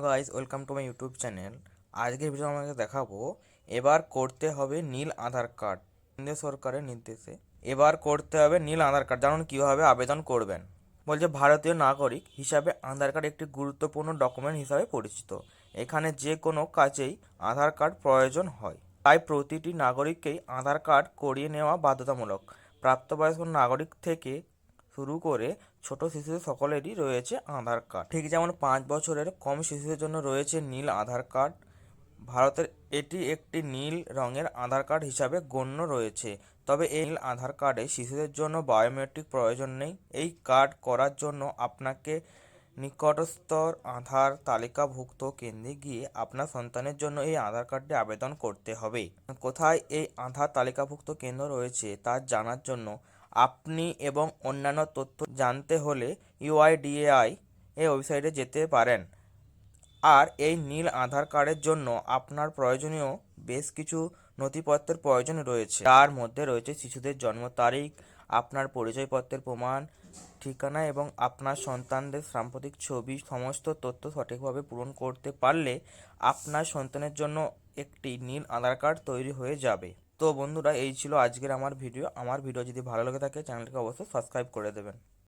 Guys, welcome to my YouTube channel. আজকের video আমাকে দেখাবো, এবার করতে হবে নীল আধার কার্ড। কেন্দ্রীয় সরকারের নির্দেশে এবার করতে হবে নীল আধার কার্ড। জানুন কীভাবে আবেদন করবেন। বলছে, ভারতীয় নাগরিক হিসাবে আধার কার্ড একটি গুরুত্বপূর্ণ ডকুমেন্ট হিসাবে পরিচিত। এখানে যে কোনো কাজেই আধার কার্ড প্রয়োজন হয়। তাই প্রতিটি নাগরিককেই আধার কার্ড করিয়ে নেওয়া বাধ্যতামূলক। প্রাপ্তবয়স্ক নাগরিক থেকে শুরু করে ছোট শিশুদের সকলেরই রয়েছে আধার কার্ড। ঠিক যেমন পাঁচ বছরের কম শিশুদের জন্য রয়েছে নীল আধার কার্ড। ভারতের এটি একটি নীল রঙের আধার কার্ড হিসাবে গণ্য রয়েছে। তবে এই নীল আধার কার্ডে শিশুদের জন্য বায়োমেট্রিক প্রয়োজন নেই। এই কার্ড করার জন্য আপনাকে নিকটস্থ আধার তালিকাভুক্ত কেন্দ্রে গিয়ে আপনার সন্তানের জন্য এই আধার কার্ডটি আবেদন করতে হবে। কোথায় এই আধার তালিকাভুক্ত কেন্দ্র রয়েছে তা জানার জন্য আপনি এবং অন্যান্য তথ্য জানতে হলে ইউআইডিএআই এ ওয়েবসাইটে যেতে পারেন। আর এই নীল আধার কার্ডের জন্য আপনার প্রয়োজনীয় বেশ কিছু নথিপত্রের প্রয়োজন রয়েছে। তার মধ্যে রয়েছে শিশুদের জন্ম তারিখ, আপনার পরিচয়পত্রের প্রমাণ, ঠিকানা এবং আপনার সন্তানদের সাম্প্রতিক ছবি, সমস্ত তথ্য সঠিকভাবে পূরণ করতে পারলে আপনার সন্তানের জন্য একটি নীল আধার কার্ড তৈরি হয়ে যাবে। তো বন্ধুরা, এই ছিল আজকের আমার ভিডিও। আমার ভিডিও যদি ভালো লেগে থাকে চ্যানেলটিকে অবশ্যই সাবস্ক্রাইব করে দেবেন।